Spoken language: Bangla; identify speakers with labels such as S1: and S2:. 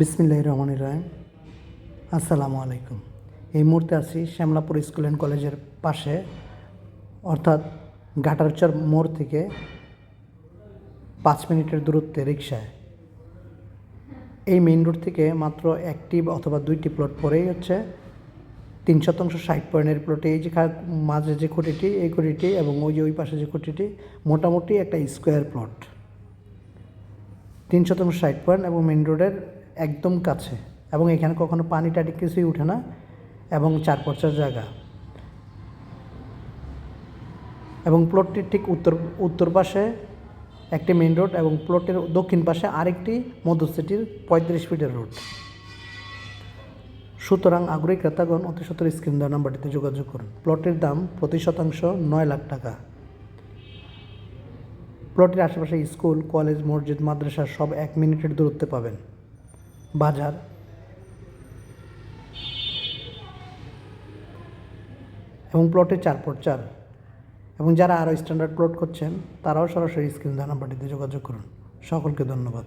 S1: বিসমিল্লাহ রহমান রাহিম। আসসালামু আলাইকুম। এই মুহূর্তে আছি শ্যামলাপুর স্কুল অ্যান্ড কলেজের পাশে, অর্থাৎ গাটারচর মোড় থেকে পাঁচ মিনিটের দূরত্বে রিক্সায় এই মেইন রোড থেকে মাত্র একটি অথবা দুইটি প্লট পরেই হচ্ছে, তিন শতাংশ ষাট পয়েন্টের প্লটে এই যে মাঝে যে খুঁটিটি, এই খুঁটিটি এবং ওই যে ওই পাশে যে খুঁটিটি, মোটামুটি একটা স্কোয়ার প্লট তিন শতাংশ ষাট পয়েন্ট এবং মেন রোডের একদম কাছে এবং এখানে কখনো পানি টানি কিছুই উঠে না এবং চার পর্চার জায়গা। এবং প্লটটির ঠিক উত্তর উত্তর পাশে একটি মেন রোড এবং প্লটের দক্ষিণ পাশে আরেকটি মধ্যস্থিতির পঁয়ত্রিশ ফিটের রোড সুতরাং আগ্রহী ক্রেতাগণ অতি সত্তর স্ক্রিন দেওয়া নাম্বারটিতে যোগাযোগ করুন। প্লটের দাম প্রতি শতাংশ নয় লাখ টাকা। প্লটের আশেপাশে স্কুল, কলেজ, মসজিদ, মাদ্রাসা সব এক মিনিটের দূরত্বে পাবেন। বাজার। এবং প্লটে চার পর চার। এবং যারা আরও স্ট্যান্ডার্ড প্লট করছেন, তারাও সরাসরি স্ক্রিন দেওয়া নাম্বারটিতে যোগাযোগ করুন। সকলকে ধন্যবাদ।